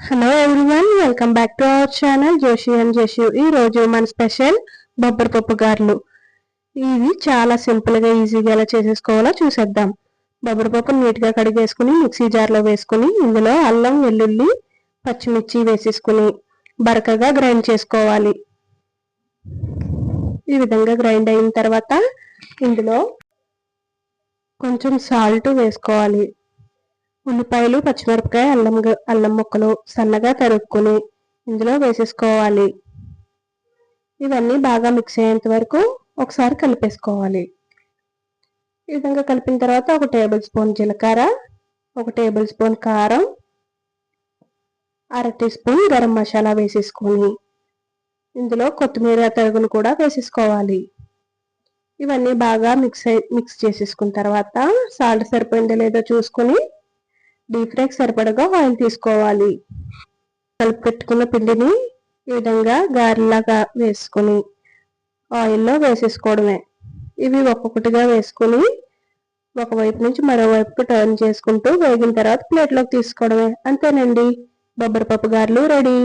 Hello everyone welcome back to our channel Joshi and Joshi ఈ రోజు మన special బొబ్బరి పప్పు గారెలు. ఇవి చాలా సింపుల్గా ఈజీగా ఎలా చేసేసుకోవాలో చూసేద్దాం. బొబ్బరి పప్పు నీట్గా కడిగేసుకుని మిక్సీ జార్లో వేసుకుని ఇందులో అల్లం వెల్లుల్లి పచ్చిమిర్చి వేసేసుకుని బరకగా గ్రైండ్ చేసుకోవాలి. ఈ విధంగా గ్రైండ్ అయిన తర్వాత ఇందులో కొంచెం సాల్ట్ వేసుకోవాలి. ఉల్లిపాయలు పచ్చిమిరపకాయ అల్లం అల్లం ముక్కలు సన్నగా తరుక్కుని ఇందులో వేసేసుకోవాలి. ఇవన్నీ బాగా మిక్స్ అయ్యేంత వరకు ఒకసారి కలిపేసుకోవాలి. ఈ విధంగా కలిపిన తర్వాత ఒక టేబుల్ స్పూన్ జీలకర్ర ఒక టేబుల్ స్పూన్ కారం అర టీ స్పూన్ గరం మసాలా వేసేసుకొని ఇందులో కొత్తిమీర తరుగును కూడా వేసేసుకోవాలి. ఇవన్నీ బాగా మిక్స్ మిక్స్ చేసేసుకున్న తర్వాత సాల్ట్ సరిపోయిందో లేదో చూసుకొని డీప్ ఫ్రైకి సరిపడగా ఆయిల్ తీసుకోవాలి. కలిపి పెట్టుకున్న పిండిని ఈ విధంగా గారెలాగా వేసుకొని ఆయిల్లో వేసేసుకోవడమే. ఇవి ఒక్కొక్కటిగా వేసుకొని ఒకవైపు నుంచి మరోవైపు టర్న్ చేసుకుంటూ వేగిన తర్వాత ప్లేట్లోకి తీసుకోవడమే. అంతేనండి. బొబ్బరి పప్పు గారెలు రెడీ